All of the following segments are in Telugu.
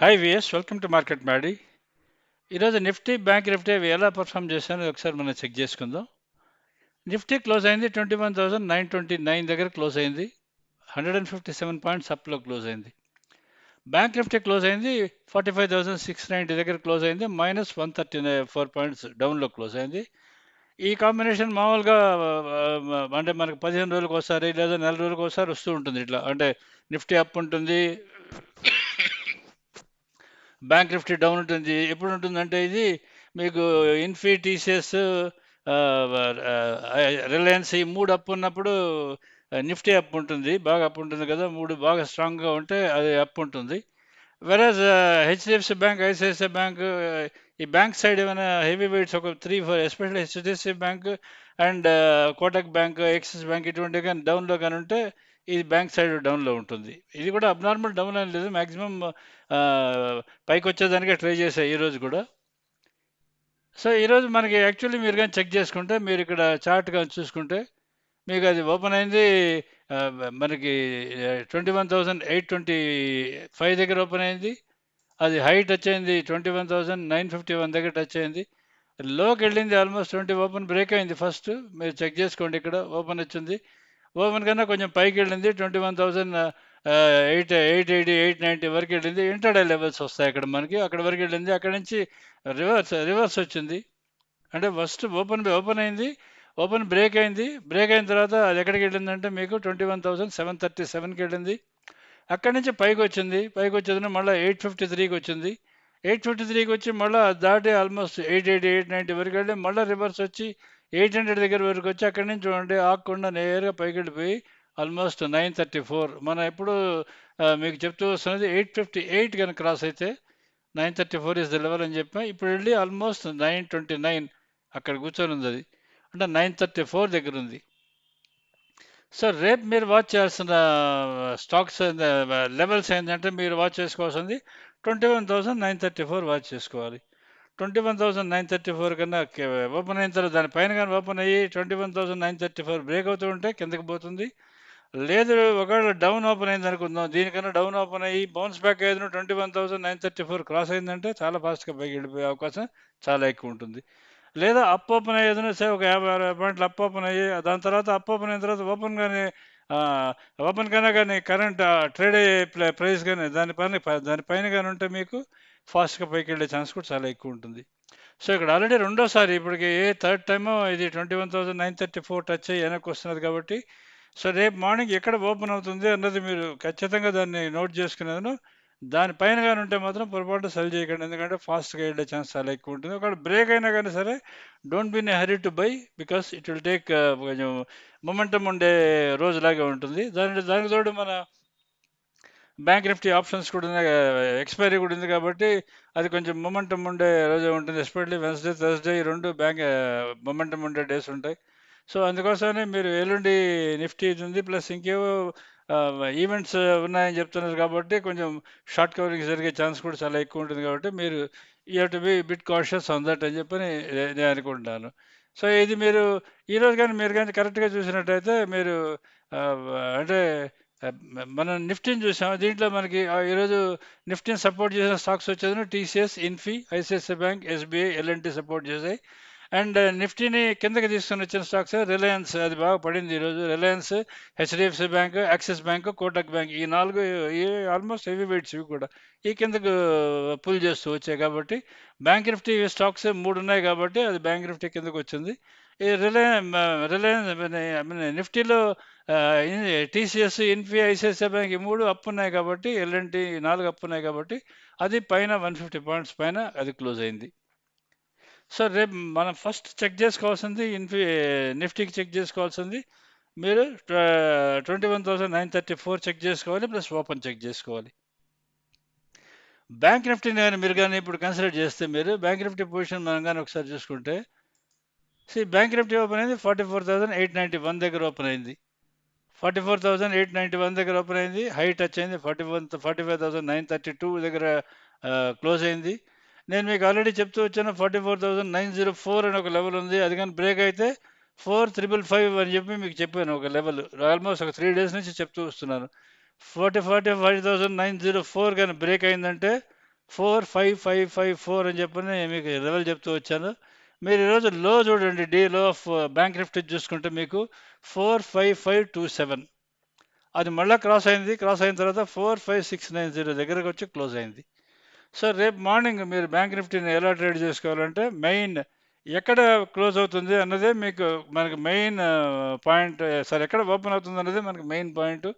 Hi VS welcome to market Maddy ఈరోజు నిఫ్టీ బ్యాంక్ నిఫ్టీ అవి ఎలా పర్ఫామ్ చేశానో ఒకసారి మనం చెక్ చేసుకుందాం. నిఫ్టీ క్లోజ్ అయింది twenty one thousand nine twenty nine దగ్గర క్లోజ్ అయింది. Hundred and fifty seven points అప్లో close అయింది. బ్యాంక్ నిఫ్టీ క్లోజ్ అయింది forty five thousand six ninety దగ్గర క్లోజ్ అయింది. Minus one thirty four points డౌన్లో క్లోజ్ అయింది. ఈ కాంబినేషన్ మామూలుగా అంటే మనకు పదిహేను రోజులకు ఒకసారి లేదా నెల రోజులకు ఒకసారి వస్తూ ఉంటుంది ఇట్లా. అంటే నిఫ్టీ అప్ ఉంటుంది. బ్యాంక్ నిఫ్టీ డౌన్ ఉంటుంది. ఎప్పుడు ఉంటుందంటే ఇది మీకు ఇన్ఫీ టీసీఎస్ రిలయన్స్ ఈ మూడు అప్ ఉన్నప్పుడు నిఫ్టీ అప్ ఉంటుంది. బాగా అప్ ఉంటుంది కదా మూడు బాగా స్ట్రాంగ్గా ఉంటే అది అప్ ఉంటుంది. వెరాజ్ హెచ్డిఎఫ్సి బ్యాంక్ ఐసిఐసిఐ బ్యాంక్ ఈ బ్యాంక్ సైడ్ ఏమైనా హెవీ వెయిట్స్ ఒక three four especially HDFC bank and Kotak bank Axis bank ఇటువంటివి కానీ డౌన్లో కానీ ఉంటే ఇది బ్యాంక్ సైడ్ డౌన్లో ఉంటుంది. ఇది కూడా అబ్నార్మల్ డౌన్ అని లేదు మ్యాక్సిమం పైకి వచ్చేదానికే ట్రై చేశాయి ఈరోజు కూడా. సో ఈరోజు మనకి యాక్చువల్లీ మీరు కానీ చెక్ చేసుకుంటే మీరు ఇక్కడ చార్ట్ కానీ చూసుకుంటే మీకు అది ఓపెన్ అయింది మనకి twenty one thousand eight twenty five దగ్గర ఓపెన్ అయింది. అది హైట్ వచ్చింది twenty one thousand nine fifty one దగ్గర టచ్ అయింది. లోకి వెళ్ళింది ఆల్మోస్ట్ ట్వంటీ ఓపెన్ బ్రేక్ అయింది ఫస్ట్. మీరు చెక్ చేసుకోండి ఇక్కడ ఓపెన్ వచ్చింది. ఓపెన్ కన్నా కొంచెం పైకి వెళ్ళింది twenty one thousand eight eight eighty eight ninety వరకు వెళ్ళింది. ఇంటర్డే లెవెల్స్ వస్తాయి అక్కడ మనకి. అక్కడ వరకు వెళ్ళింది. అక్కడ నుంచి రివర్స్ రివర్స్ వచ్చింది. అంటే ఫస్ట్ ఓపెన్ ఓపెన్ అయింది. ఓపెన్ బ్రేక్ అయింది. బ్రేక్ అయిన తర్వాత అది ఎక్కడికి వెళ్ళిందంటే మీకు twenty one thousand seven thirty సెవెన్కి వెళ్ళింది. అక్కడి నుంచి పైకి వచ్చింది. పైకి వచ్చేది మళ్ళీ ఎయిట్ ఫిఫ్టీ త్రీకి వచ్చింది. ఎయిట్ ఫిఫ్టీ త్రీకి వచ్చి మళ్ళీ దాటి almost eight eighty eight ninety వరకు వెళ్ళి మళ్ళీ రివర్స్ వచ్చి ఎయిట్ హండ్రెడ్ దగ్గర వరకు వచ్చి అక్కడి నుంచి చూడండి ఆకుండా నేరుగా పైకి వెళ్ళిపోయి ఆల్మోస్ట్ నైన్ థర్టీ ఫోర్ మనం ఎప్పుడు మీకు చెప్తూ వస్తున్నది ఎయిట్ ఫిఫ్టీ ఎయిట్ కనుక క్రాస్ అయితే nine thirty four is the level అని చెప్పి. ఇప్పుడు వెళ్ళి ఆల్మోస్ట్ నైన్ ట్వంటీ నైన్ అక్కడ కూర్చొని ఉంది అది. అంటే నైన్ థర్టీ ఫోర్ దగ్గర ఉంది. సో రేపు మీరు వాచ్ చేయాల్సిన స్టాక్స్ లెవెల్స్ ఏంటంటే మీరు వాచ్ చేసుకోవాల్సింది twenty one thousand nine thirty four watch చేసుకోవాలి. Twenty one thousand nine thirty four కన్నా ఓపెన్ అయిన తర్వాత దానిపైన కానీ ఓపెన్ అయ్యి twenty one thousand nine thirty four break అవుతూ ఉంటే కిందకి పోతుంది. లేదు ఒకవేళ డౌన్ ఓపెన్ అయింది అనుకుందాం. దీనికన్నా డౌన్ ఓపెన్ అయ్యి బౌన్స్ బ్యాక్ అయ్యేది twenty one thousand nine thirty four cross అయిందంటే చాలా ఫాస్ట్గా పైకి వెళ్ళిపోయే అవకాశం చాలా ఎక్కువ ఉంటుంది. లేదా అప్ ఓపెన్ అయ్యేదైనా సరే ఒక యాభై అరవై పాయింట్లు అప్ ఓపెన్ అయ్యి దాని తర్వాత అప్ ఓపెన్ అయిన తర్వాత ఓపెన్ కానీ ఓపెన్ కన్నా కానీ కరెంట్ ట్రేడ్ అయ్యే ప్రైస్ కానీ దానిపైన దానిపైన కానీ ఉంటే మీకు ఫాస్ట్గా పైకి వెళ్ళే ఛాన్స్ కూడా చాలా ఎక్కువ ఉంటుంది. సో ఇక్కడ ఆల్రెడీ రెండోసారి ఇప్పటికి ఏ థర్డ్ టైమో ఇది twenty one thousand nine thirty four touch అయ్యి వెనక్కి వస్తున్నది కాబట్టి సో రేపు మార్నింగ్ ఎక్కడ ఓపెన్ అవుతుంది అన్నది మీరు ఖచ్చితంగా దాన్ని నోట్ చేసుకునేదను దానిపైన కానీ ఉంటే మాత్రం పొరపాటు సెల్ చేయకండి. ఎందుకంటే ఫాస్ట్గా వెళ్ళే ఛాన్స్ చాలా ఎక్కువ ఉంటుంది. ఒకవేళ బ్రేక్ అయినా కానీ సరే don't be in a hurry to buy because it will take కొంచెం మొమెంటం ఉండే రోజులాగే ఉంటుంది. దాని దానికి తోడు మన బ్యాంక్ నిఫ్టీ ఆప్షన్స్ కూడా ఉన్నాయి. ఎక్స్పైరీ కూడా ఉంది కాబట్టి అది కొంచెం మొమెంటం ఉండే రోజే ఉంటుంది. ఎస్పెషల్లీ వెన్స్డే థర్స్డే ఈ రెండు బ్యాంక్ మొమెంటం ఉండే డేస్ ఉంటాయి. సో అందుకోసమనే మీరు ఎల్లుండి నిఫ్టీ ఇది ఉంది. ప్లస్ ఇంకేవో ఈవెంట్స్ ఉన్నాయని చెప్తున్నారు కాబట్టి కొంచెం షార్ట్ కవరింగ్ జరిగే ఛాన్స్ కూడా చాలా ఎక్కువ ఉంటుంది కాబట్టి మీరు you have to be bit cautious on that అని చెప్పని నేను అనుకుంటున్నాను సో ఇది మీరు ఈరోజు కానీ మీరు కానీ కరెక్ట్గా చూసినట్టయితే మీరు అంటే మనం నిఫ్టీని చూసాం దీంట్లో మనకి ఈరోజు నిఫ్టీని సపోర్ట్ చేసిన స్టాక్స్ వచ్చేది TCS Infy ICICI bank SBI L&T support చేసాయి అండ్ నిఫ్టీని కిందకి తీసుకొని వచ్చిన స్టాక్స్ రిలయన్స్ అది బాగా పడింది ఈరోజు. Reliance HDFC bank Axis bank Kotak bank ఈ నాలుగు ఈ ఆల్మోస్ట్ హెవీ వెయిట్స్ ఇవి కూడా ఈ కిందకు పుల్ చేస్తూ వచ్చాయి కాబట్టి బ్యాంక్ నిఫ్టీ స్టాక్స్ మూడు ఉన్నాయి కాబట్టి అది బ్యాంక్ నిఫ్టీ కిందకు వచ్చింది. ఈ రిలయన్స్ రిలయన్స్ నిఫ్టీలో టీసీఎస్ ఇన్ఫీ ఐసిఐసిఐ బ్యాంక్ ఈ మూడు అప్పు ఉన్నాయి కాబట్టి ఎల్ఎన్టీ నాలుగు అప్పు ఉన్నాయి కాబట్టి అది పైన వన్ ఫిఫ్టీ పాయింట్స్ పైన అది క్లోజ్ అయింది. సో రేపు మనం ఫస్ట్ చెక్ చేసుకోవాల్సింది ఇన్ఫీ నిఫ్టీకి చెక్ చేసుకోవాల్సింది. మీరు twenty one thousand nine thirty four check చేసుకోవాలి ప్లస్ ఓపెన్ చెక్ చేసుకోవాలి. బ్యాంక్ నిఫ్టీని కానీ మీరు కానీ ఇప్పుడు కన్సిడర్ చేస్తే మీరు బ్యాంక్ నిఫ్టీ పొజిషన్ మనం కానీ ఒకసారి చూసుకుంటే సి బ్యాంక్ నిఫ్టీ ఓపెన్ అయింది forty four thousand eight ninety one దగ్గర ఓపెన్ అయింది. Forty four thousand eight ninety one దగ్గర ఓపెన్ అయింది. హై టచ్ అయింది forty one forty five thousand nine thirty two దగ్గర క్లోజ్ అయింది. నేను మీకు ఆల్రెడీ చెప్తూ వచ్చాను forty four thousand nine zero four అని ఒక లెవెల్ ఉంది. అది కానీ బ్రేక్ అయితే ఫోర్ త్రిబుల్ ఫైవ్ అని చెప్పి మీకు చెప్పాను ఒక లెవెల్ ఆల్మోస్ట్ ఒక త్రీ డేస్ నుంచి చెప్తూ వస్తున్నాను. Forty forty five thousand nine zero four కానీ బ్రేక్ అయిందంటే four five five five four అని చెప్పని మీకు లెవెల్ చెప్తూ వచ్చాను. మీరు ఈరోజు లో చూడండి డి లో ఆఫ్ బ్యాంక్ నిఫ్టీ చూసుకుంటే మీకు four five five two seven అది మళ్ళీ క్రాస్ అయింది. క్రాస్ అయిన తర్వాత four five six nine zero దగ్గరకు వచ్చి క్లోజ్ అయింది. సో రేపు మార్నింగ్ మీరు బ్యాంక్ నిఫ్టీని ఎలా ట్రేడ్ చేసుకోవాలంటే మెయిన్ ఎక్కడ క్లోజ్ అవుతుంది అన్నదే మీకు మనకి మెయిన్ పాయింట్. సార్ ఎక్కడ ఓపెన్ అవుతుంది అన్నది మనకి మెయిన్ పాయింట్.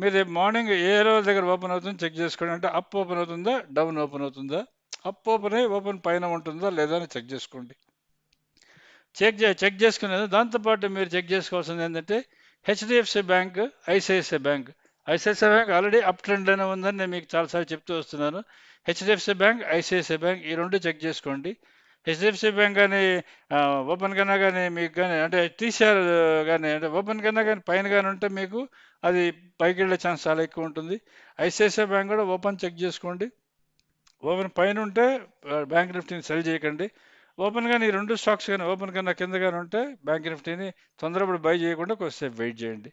మీరు రేపు మార్నింగ్ ఏ రోజు దగ్గర ఓపెన్ అవుతుందో చెక్ చేసుకోండి. అంటే అప్ ఓపెన్ అవుతుందా డౌన్ ఓపెన్ అవుతుందా? అప్ ఓపెన్ అయ్యి ఓపెన్ పైన ఉంటుందా లేదా అని చెక్ చేసుకోండి. చెక్ చే చెక్ చేసుకునేది. దాంతోపాటు మీరు చెక్ చేసుకోవాల్సింది ఏంటంటే HDFC bank ICICI bank. ICICI bank already up ట్రెండ్లోనే ఉందని నేను మీకు చాలాసార్లు చెప్తూ వస్తున్నాను. హెచ్డిఎఫ్సి బ్యాంక్ ఐసిఐసిఐ బ్యాంక్ ఈ రెండు చెక్ చేసుకోండి. హెచ్డిఎఫ్సి బ్యాంక్ కానీ ఓపెన్ కన్నా కానీ మీకు కానీ అంటే టీసీఆర్ కానీ అంటే ఓపెన్ కన్నా కానీ పైన కానీ ఉంటే మీకు అది పైకి వెళ్ళే ఛాన్స్ చాలా ఎక్కువ ఉంటుంది. ఐసిఐసిఐ బ్యాంక్ కూడా ఓపెన్ చెక్ చేసుకోండి. ఓపెన్ పైన ఉంటే బ్యాంక్ నిఫ్టీని సెల్ చేయకండి. ఓపెన్ కానీ ఈ రెండు స్టాక్స్ కానీ ఓపెన్ కన్నా కింద కానీ ఉంటే బ్యాంక్ నిఫ్టీని తొందరపడి బై చేయకుండా కొద్దిసేపు వెయిట్ చేయండి.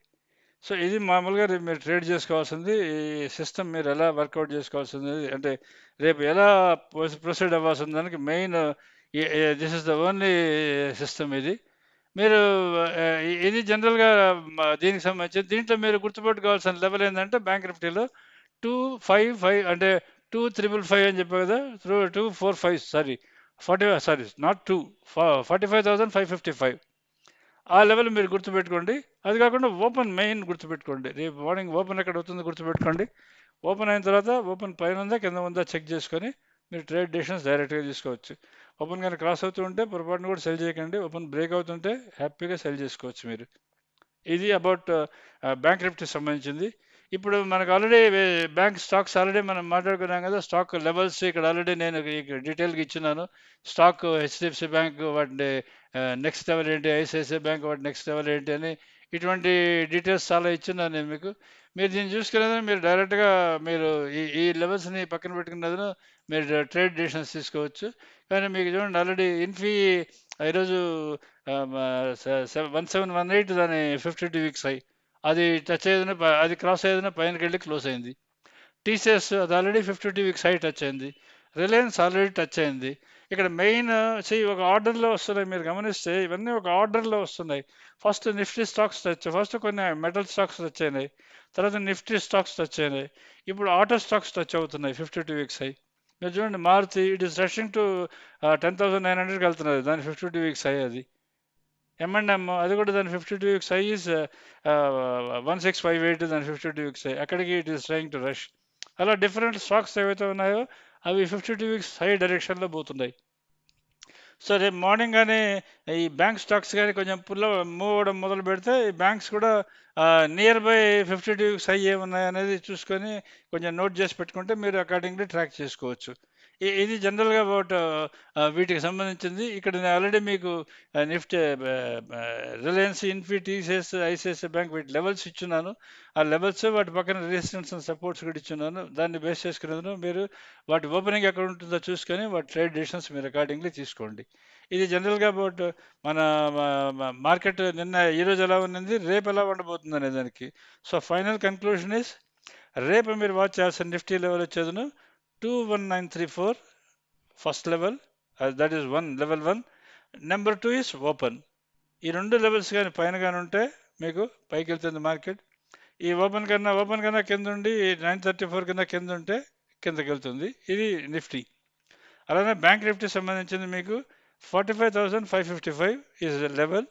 సో ఇది మామూలుగా రేపు మీరు ట్రేడ్ చేసుకోవాల్సింది ఈ సిస్టమ్ మీరు ఎలా వర్కౌట్ చేసుకోవాల్సింది అంటే రేపు ఎలా ప్రొసీడ్ అవ్వాల్సిన దానికి main this is the only system ఇది. మీరు ఇది జనరల్గా దీనికి సంబంధించి దీంట్లో మీరు గుర్తుపెట్టుకోవాల్సిన లెవెల్ ఏంటంటే బ్యాంక్ నిఫ్టీలో టూ ఫైవ్ ఫైవ్ అంటే టూ త్రిబుల్ ఫైవ్ అని చెప్పే కదా through two four five sorry forty sorry not two forty five thousand five fifty five. ఆ లెవెల్ మీరు గుర్తుపెట్టుకోండి. అది కాకుండా ఓపెన్ మెయిన్ గుర్తుపెట్టుకోండి. రేపు మార్నింగ్ ఓపెన్ ఎక్కడ అవుతుందో గుర్తుపెట్టుకోండి. ఓపెన్ అయిన తర్వాత ఓపెన్ పైన ఉందా కింద ఉందా చెక్ చేసుకొని మీరు ట్రేడ్ డెసిషన్స్ డైరెక్ట్గా తీసుకోవచ్చు. ఓపెన్ కానీ క్రాస్ అవుతూ ఉంటే పొరపాటున కూడా సెల్ చేయకండి. ఓపెన్ బ్రేక్ అవుతుంటే హ్యాపీగా సెల్ చేసుకోవచ్చు మీరు. ఇది అబౌట్ బ్యాంక్ నిఫ్టీ సంబంధించింది. ఇప్పుడు మనకు ఆల్రెడీ బ్యాంక్ స్టాక్స్ ఆల్రెడీ మనం మాట్లాడుకున్నాం కదా స్టాక్ లెవెల్స్ ఇక్కడ ఆల్రెడీ నేను డీటెయిల్గా ఇచ్చినాను. స్టాక్ హెచ్డిఎఫ్సి బ్యాంక్ వాటి నెక్స్ట్ లెవెల్ ఏంటి ఐసిఐసిఐ బ్యాంక్ వాటి నెక్స్ట్ లెవెల్ ఏంటి అని ఇటువంటి డీటెయిల్స్ చాలా ఇచ్చినాను నేను మీకు. మీరు దీన్ని చూసుకునేది మీరు డైరెక్ట్గా మీరు ఈ ఈ లెవెల్స్ని పక్కన పెట్టుకున్నది మీరు ట్రేడ్ డెసిషన్స్ తీసుకోవచ్చు. కానీ మీకు చూడండి ఆల్రెడీ ఇన్ఫీ ఈరోజు వన్ సెవెన్ వన్ ఎయిట్ దాని ఫిఫ్టీ టూ వీక్స్ అయ్యి అది టచ్ అయ్యేదిన అది క్రాస్ అయ్యేదిన పైనకి వెళ్ళి క్లోజ్ అయింది. టీసీఎస్ అది already fifty two weeks high touch అయింది. రిలయన్స్ ఆల్రెడీ టచ్ అయింది. ఇక్కడ మెయిన్ సి ఒక ఆర్డర్లో వస్తున్నాయి. మీరు గమనిస్తే ఇవన్నీ ఒక ఆర్డర్లో వస్తున్నాయి. First Nifty stocks touch first కొన్ని మెటల్ స్టాక్స్ టచ్ అయినాయి. తర్వాత నిఫ్టీ స్టాక్స్ టచ్ అయినాయి. ఇప్పుడు ఆటో స్టాక్స్ టచ్ అవుతున్నాయి ఫిఫ్టీ టూ వీక్స్ హై మీరు చూడండి Maruti it is rushing to ten thousand nine హండ్రెడ్కి వెళ్తున్నది. దాని ఫిఫ్టీ టూ వీక్స్ హై అది. ఎంఎండ్ఎం అది కూడా దాని fifty two weeks high is one six five eight దాని ఫిఫ్టీ టూ వీక్స్ హై అక్కడికి it is trying to rush. అలా డిఫరెంట్ స్టాక్స్ ఏవైతే ఉన్నాయో అవి ఫిఫ్టీ టూ వీక్స్ హై డైరెక్షన్లో పోతున్నాయి. సో రేపు మార్నింగ్ కానీ ఈ బ్యాంక్ స్టాక్స్ కానీ కొంచెం పుల్ల మూవ్ అవ్వడం మొదలు పెడితే ఈ బ్యాంక్స్ కూడా near by fifty two weeks high ఏమున్నాయి అనేది చూసుకొని కొంచెం నోట్ చేసి పెట్టుకుంటే మీరు అకార్డింగ్లీ ట్రాక్ చేసుకోవచ్చు. ఇది జనరల్గా అబౌట్ వీటికి సంబంధించింది. ఇక్కడ నేను ఆల్రెడీ మీకు Nifty Reliance Infy TCS ICICI bank వీటి లెవెల్స్ ఇచ్చున్నాను. ఆ లెవెల్స్ వాటి పక్కన రిజిస్టెన్స్ అండ్ సపోర్ట్స్ కూడా ఇచ్చున్నాను. దాన్ని బేస్ చేసుకున్నందున మీరు వాటి ఓపెనింగ్ ఎక్కడ ఉంటుందో చూసుకొని వాటి ట్రేడ్ డిషన్స్ మీరు అకార్డింగ్లీ తీసుకోండి. ఇది జనరల్గా అబౌట్ మన మార్కెట్ నిన్న ఈరోజు ఎలా ఉన్నది? రేపు ఎలా ఉండబోతుంది అనే దానికి. సో ఫైనల్ కన్క్లూషన్ ఇస్ రేపు మీరు వాచ్ చేయాల్సిన నిఫ్టీ లెవెల్ వచ్చేదను. 21934 first level uh, that is one level one. Number two is open ఈ రెండు లెవెల్స్ కానీ పైన కానీ ఉంటే మీకు పైకి వెళ్తుంది మార్కెట్. ఈ ఓపెన్ కన్నా ఓపెన్ కన్నా కింద ఉండి నైన్ థర్టీ ఫోర్ కింద కింద ఉంటే కిందకి వెళ్తుంది. ఇది నిఫ్టీ అలానే బ్యాంక్ నిఫ్టీ సంబంధించింది మీకు. Forty five thousand five fifty five is level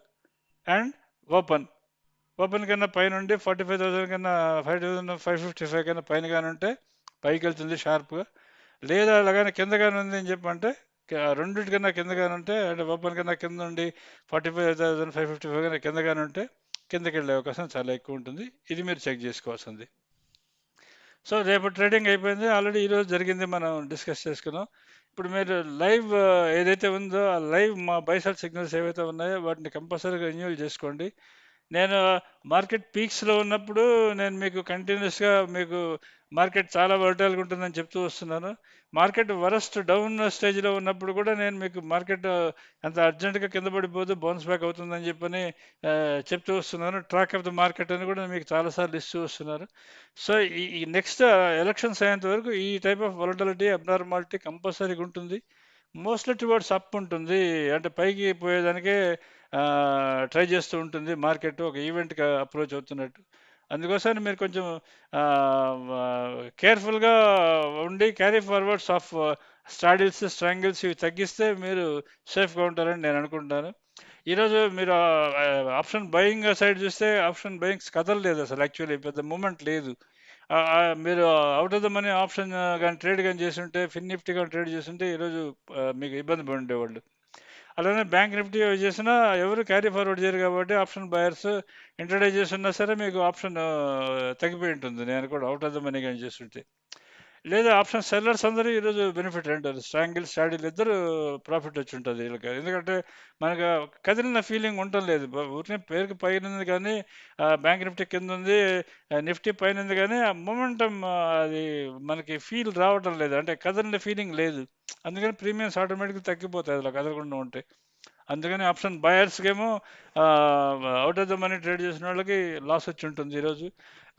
and open open కన్నా పైన ఉండి ఫార్టీ ఫైవ్ థౌసండ్ కన్నా five thousand five fifty five కన్నా పైన కానీ ఉంటే పైకి వెళ్తుంది షార్ప్గా లేదా అలాగని కిందగానే ఉంది అని చెప్పంటే రెండింటికన్నా కింద కిందగానే ఉంటే అంటే ఓపెన్ కన్నా కింద ఉండి forty five thousand five fifty five కన్నా కిందగానే ఉంటే కిందకి వెళ్ళే అవకాశం చాలా ఎక్కువ ఉంటుంది ఇది మీరు చెక్ చేసుకోవాల్సింది. సో రేపు ట్రేడింగ్ అయిపోయింది. ఆల్రెడీ ఈరోజు జరిగింది మనం డిస్కస్ చేసుకున్నాం. ఇప్పుడు మీరు లైవ్ ఏదైతే ఉందో ఆ లైవ్ మా బైసల్ సిగ్నల్స్ ఏవైతే ఉన్నాయో వాటిని కంపల్సరీగా రెన్యూల్ చేసుకోండి. నేను మార్కెట్ పీక్స్లో ఉన్నప్పుడు నేను మీకు కంటిన్యూస్గా మీకు మార్కెట్ చాలా వరటైల్గా ఉంటుందని చెప్తూ వస్తున్నాను. మార్కెట్ వరస్ట్ డౌన్ స్టేజ్లో ఉన్నప్పుడు కూడా నేను మీకు మార్కెట్ అంత అర్జెంటుగా కింద పడిపోదు బౌన్స్ బ్యాక్ అవుతుందని చెప్పని చెప్తూ వస్తున్నాను. ట్రాక్ ఆఫ్ ద మార్కెట్ అని కూడా మీకు చాలాసార్లు ఇస్తూ వస్తున్నారు. సో ఈ నెక్స్ట్ ఎలక్షన్స్ అయ్యేంత వరకు ఈ టైప్ ఆఫ్ వొలటిలిటీ అబ్నార్మాలిటీ కంపల్సరీగా ఉంటుంది. మోస్ట్లీ టువర్డ్స్ అప్ ఉంటుంది. అంటే పైకి పోయేదానికే ట్రై చేస్తూ ఉంటుంది మార్కెట్. ఒక ఈవెంట్కి అప్రోచ్ అవుతున్నట్టు. అందుకోసం మీరు కొంచెం కేర్ఫుల్గా ఉండి carry forwards of straddles strangles ఇవి తగ్గిస్తే మీరు సేఫ్గా ఉంటారని నేను అనుకుంటాను. ఈరోజు మీరు ఆప్షన్ బయింగ్ సైడ్ చూస్తే ఆప్షన్ బయింగ్స్ కదలలేదు అసలు యాక్చువల్లీ పెద్ద మూమెంట్ లేదు. మీరు out of the money option కానీ ట్రేడ్ కానీ చేస్తుంటే ఫిన్ నిఫ్టీ కానీ ట్రేడ్ చేస్తుంటే ఈరోజు మీకు ఇబ్బంది పడి ఉండేవాళ్ళు. అలానే బ్యాంక్ నిఫ్టీ చేసినా ఎవరు క్యారీ ఫార్వర్డ్ చేయరు కాబట్టి ఆప్షన్ బయర్స్ ఇంట్రడ్యూస్ చేస్తున్నా సరే మీకు ఆప్షన్ తగ్గిపోయి ఉంటుంది. నేను కూడా అవుట్ ఆఫ్ ద మనీ కానీ చేస్తుంటే. లేదా ఆప్షన్ సెల్లర్స్ అందరూ ఈరోజు బెనిఫిట్ అంటారు. స్ట్రాంగిల్ స్టాడీలు ఇద్దరు ప్రాఫిట్ వచ్చి ఉంటుంది వీళ్ళకి. ఎందుకంటే మనకు కదిలిన ఫీలింగ్ ఉండటం లేదు. ఊరికే పేరుకి పైన ఉంది కానీ బ్యాంక్ నిఫ్టీ కింద ఉంది. నిఫ్టీ పైన ఉంది కానీ ఆ మొమెంటం అది మనకి ఫీల్ రావటం లేదు. అంటే కదిలిన ఫీలింగ్ లేదు. అందుకని ప్రీమియమ్స్ ఆటోమేటిక్గా తగ్గిపోతాయి. అలా కదలకుండా ఉంటే. అందుకని option బయర్స్కేమో out of the money trade చేసిన వాళ్ళకి లాస్ వచ్చి ఉంటుంది ఈరోజు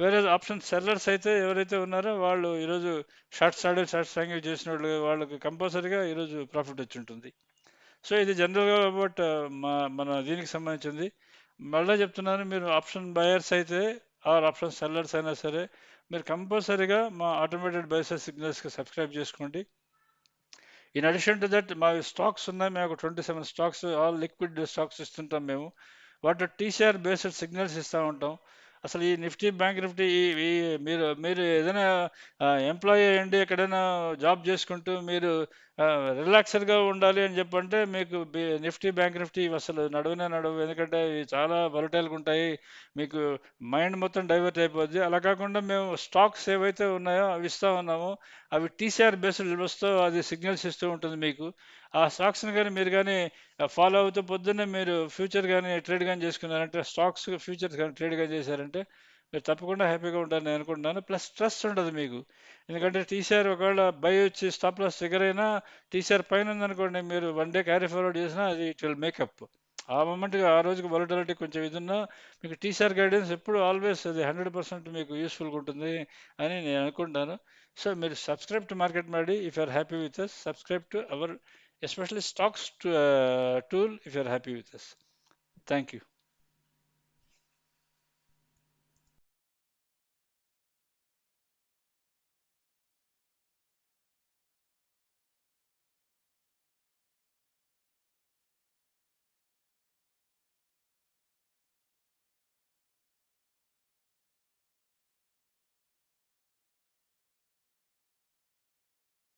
వేరే ఆప్షన్ సెల్లర్స్ అయితే ఎవరైతే ఉన్నారో వాళ్ళు ఈరోజు షార్ట్ స్టాడెడ్ షార్ట్ స్ట్రాంగిల్ చేసిన వాళ్ళు వాళ్ళకి కంపల్సరీగా ఈరోజు ప్రాఫిట్ వచ్చి ఉంటుంది. సో ఇది జనరల్గా అబౌట్ మా మన దీనికి సంబంధించింది. మళ్ళీ చెప్తున్నాను మీరు ఆప్షన్ బయర్స్ అయితే ఆర్ ఆప్షన్ సెల్లర్స్ అయినా సరే మీరు కంపల్సరీగా మా ఆటోమేటెడ్ బైసెస్ సిగ్నల్స్కి సబ్స్క్రైబ్ చేసుకోండి. ఇన్ అడిషన్ టు దట్ మా స్టాక్స్ ఉన్నాయి. మేము ఒక twenty seven stocks all liquid stocks ఇస్తుంటాం మేము. వాటి టీసీఆర్ బేస్డ్ సిగ్నల్స్ ఇస్తూ ఉంటాం. అసలు ఈ నిఫ్టీ బ్యాంక్ నిఫ్టీ ఈ మీరు మీరు ఏదైనా ఎంప్లాయీ అయ్యండి ఎక్కడైనా జాబ్ చేసుకుంటూ మీరు రిలాక్స్డ్గా ఉండాలి అని చెప్పంటే మీకు నిఫ్టీ బ్యాంక్ నిఫ్టీ అసలు నడువునే నడువు. ఎందుకంటే ఇవి చాలా వరటైల్గా ఉంటాయి. మీకు మైండ్ మొత్తం డైవర్ట్ అయిపోద్ది. అలా కాకుండా మేము స్టాక్స్ ఏవైతే ఉన్నాయో అవి ఇస్తూ ఉన్నాము. అవి టీసీఆర్ బేస్డ్ వస్తూ అది సిగ్నల్స్ ఇస్తూ ఉంటుంది మీకు. ఆ స్టాక్స్ని కానీ మీరు కానీ ఫాలో అవుతూ పొద్దున్నే మీరు ఫ్యూచర్ కానీ ట్రేడ్ కానీ చేసుకున్నారంటే స్టాక్స్ ఫ్యూచర్స్ కానీ ట్రేడ్ కానీ చేశారంటే మీరు తప్పకుండా హ్యాపీగా ఉండాలని నేను అనుకుంటున్నాను. ప్లస్ స్ట్రెస్ ఉండదు మీకు. ఎందుకంటే టీసీఆర్ ఒకవేళ బై వచ్చి స్టాప్ లాస్ దగ్గర అయినా టీసీఆర్ పైన ఉందనుకోండి మీరు వన్ డే క్యారీ ఫార్వర్డ్ చేసినా అది ఇట్ విల్ మేకప్ ఆ మూమెంట్గా ఆ రోజుకి వొలటిలిటీ కొంచెం ఇది ఉన్నా మీకు టీసీఆర్ గైడెన్స్ ఎప్పుడు ఆల్వేస్ అది హండ్రెడ్ పర్సెంట్ మీకు యూస్ఫుల్గా ఉంటుంది అని నేను అనుకుంటాను సో మీరు సబ్స్క్రైబ్ టు మార్కెట్ మాడి if are happy with us subscribe to our especially stocks tool if are happy with us thank you